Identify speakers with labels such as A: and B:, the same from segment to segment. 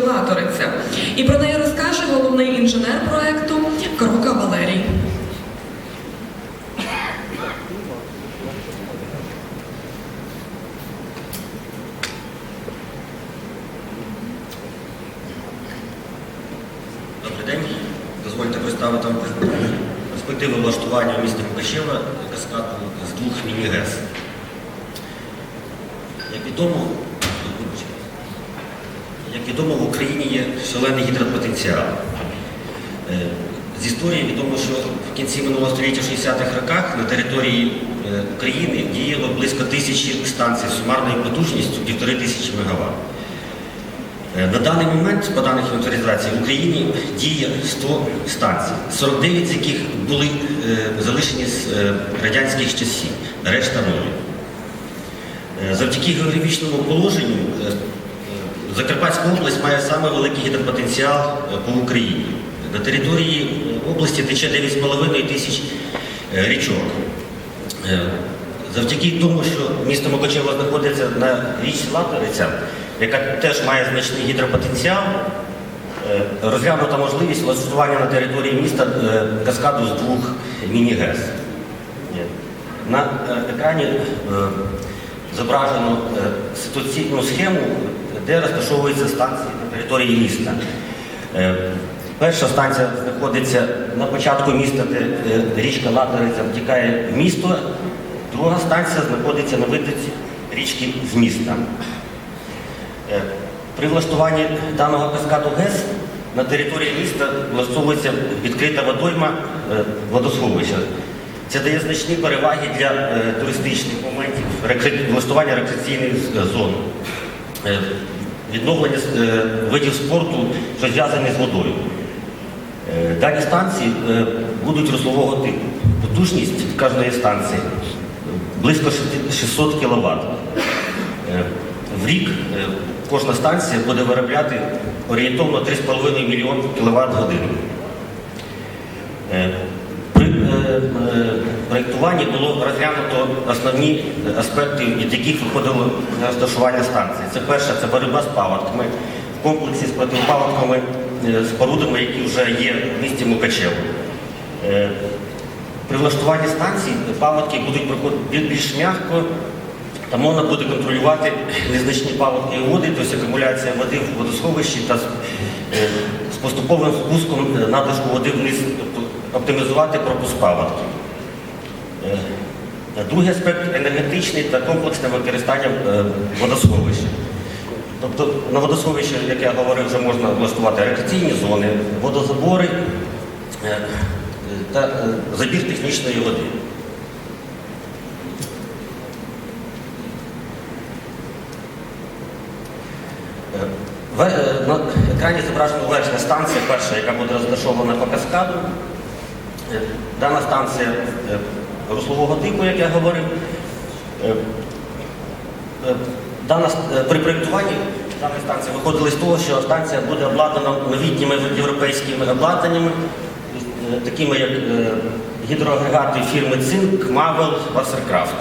A: місті. І про неї розкаже головний інженер проекту Крока Валерій.
B: Добрий день. Дозвольте представити вам перспективи влаштування міста Мукачева каскаду з двох міні-ГЕС. Як відомо, як відомо, в Україні є шалений гідропотенціал. Е, З історії відомо, що в кінці минулого століття 60-х роках на території е, України діяло близько тисячі станцій з сумарною потужністю півтори тисячі мегаватт. Е, На даний момент, по даних інвентаризації, в Україні діє 100 станцій, 49 з яких були залишені з радянських часів, решта нові. Завдяки географічному положенню Закарпатська область має саме великий гідропотенціал е, по Україні. На території області тече 9,5 тисяч е, річок. Е, Завдяки тому, що місто Мукачево знаходиться на річці Латориця, яка теж має значний гідропотенціал, розглянута можливість влаштування на території міста каскаду з двох міні-ГЕС. На екрані зображено ситуаційну схему, де розташовуються станції на території міста. Е, Перша станція знаходиться на початку міста, де річка Латориця втікає в місто. Друга станція знаходиться на витоці річки з міста. Е, При влаштуванні даного каскаду ГЕС на території міста влаштовується відкрита водойма е, водосховища. Це дає значні переваги для туристичних моментів, влаштування рекреаційних зон, відновлення е, видів спорту, що зв'язані з водою. Е, Дані станції е, будуть руслового типу. Потужність кожної станції близько 600 кВт. В рік е, кожна станція буде виробляти орієнтовно 3,5 мільйон кВт годин. Проєктуванні було розглянуто основні аспекти, від яких виходило розташування станції. Це перше, це боротьба з паводками в комплексі з протипаводковими е, спорудами, які вже є в місті Мукачево. Е, При влаштуванні станції паводки будуть проходити більш м'яко, та можна буде контролювати незначні паводки води, тобто акумуляція води в водосховищі та з, е, поступовим спуском надлишку води вниз, тобто оптимізувати пропуск паводків. Е, Другий аспект енергетичний та комплексне використання е, водосховища. Тобто на водосховищі, як я говорив, вже можна влаштувати рекреаційні зони, водозабори е, та забір технічної води. На екрані зображена верхня станція, перша, яка буде розташована по каскаду. Дана станція е, типу, як я говорив. Е, е, Дана, е, при проєктуванні даної станції виходили з того, що станція буде обладнана новітніми європейськими обладнаннями, такими як гідроагрегати фірми Цинк, Мавел, Вассеркрафт.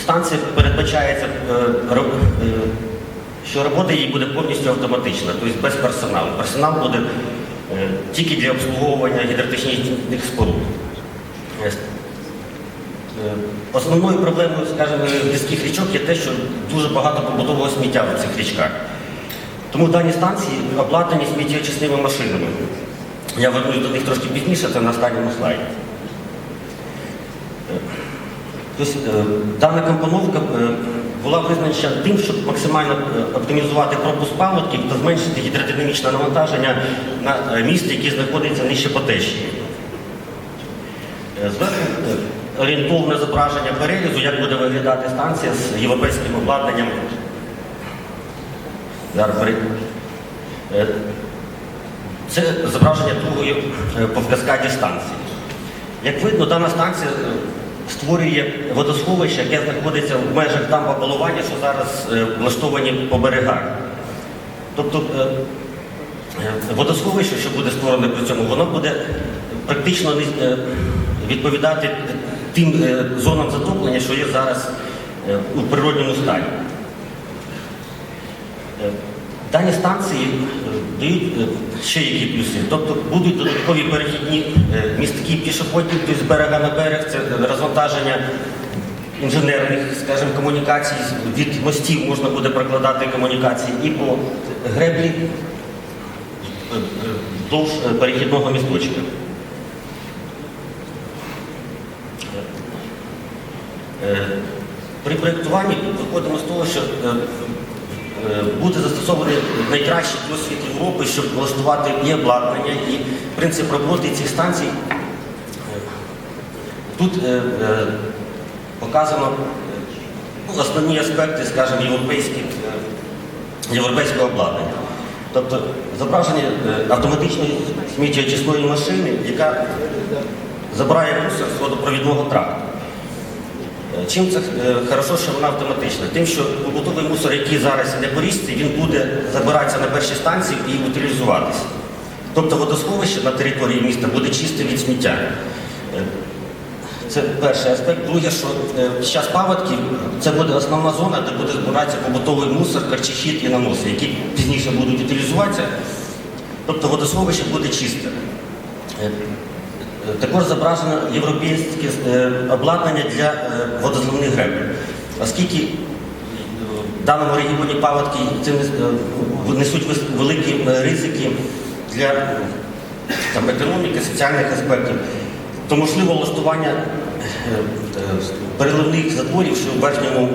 B: Станція передбачається, що робота її буде повністю автоматична, тобто без персоналу. Персонал буде тільки для обслуговування гідротехнічних споруд. Е, Основною проблемою, скажімо, гірських річок є те, що дуже багато побутового сміття в цих річках. Тому дані станції обладнані сміттєочисними машинами. Я вернусь до них трошки пізніше, це на останньому слайді. Тобто, дана компоновка була визначена тим, щоб максимально оптимізувати пропуск паводків та зменшити гідродинамічне навантаження на е, місто, яке знаходиться нижче по течії. Е, е, орієнтовне зображення перелізу, як буде виглядати станція з європейським обладнанням. Е, Це зображення другої по каскаді станції. Як видно, дана станція створює водосховище, яке знаходиться в межах дамба що зараз влаштовані по берегах. Тобто водосховище, що буде створене при цьому, воно буде практично відповідати тим е, зонам затоплення, що є зараз е, у природньому стані. Е, Дані станції дають ще які плюси. Тобто будуть додаткові перехідні містки пішохідні, тобто з берега на берег, це розвантаження інженерних, скажімо, комунікацій. Від мостів можна буде прокладати комунікації і по греблі вздовж перехідного місточка. При проєктуванні виходимо з того, що е, е, буде застосований найкращий досвід Європи, щоб влаштувати і обладнання, і принцип роботи цих станцій. Е, Тут е, е, показано е, ну, основні аспекти, скажімо, європейських, е, європейського обладнання. Тобто зображення е, автоматичної сміттєочисної машини, яка забирає мусор з водопровідного тракту. Е, Чим це е, хорошо, що вона автоматична? Тим, що побутовий мусор, який зараз іде по річці, він буде забиратися на першій станції і утилізуватися. Тобто водосховище на території міста буде чисте від сміття. Е, Це перший аспект. Друге, що під час паводків це буде основна зона, де буде збиратися побутовий мусор, харчохід і наноси, які пізніше будуть утилізуватися. Тобто водосховище буде чисте. Також зображено європейське е, обладнання для е, водозливних греблів. Оскільки е, в даному регіоні паводки несуть великі ризики для там, економіки, соціальних аспектів, то можливо влаштування переливних затворів, що в верхньому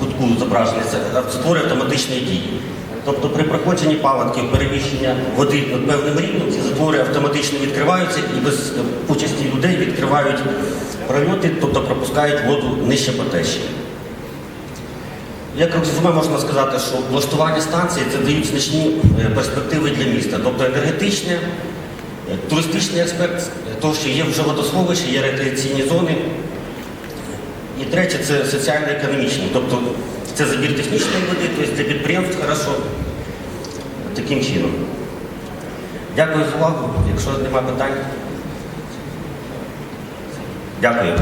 B: кутку зображені, це затвори автоматичної дії. Тобто при проходженні паводків переміщення води над певним рівнем ці затвори автоматично відкриваються і без е, участі людей відкривають прольоти, тобто пропускають воду нижче по течії. Як резюме можна сказати, що влаштування станції це дають значні е, перспективи для міста. Тобто енергетичне, е, туристичний аспект, того, що є вже водосховище, є рекреаційні зони. І третє це соціально-економічний. Тобто це забір технічної води, тобто підприємств хорошо таким чином. Дякую за увагу. Якщо немає питань. Дякую.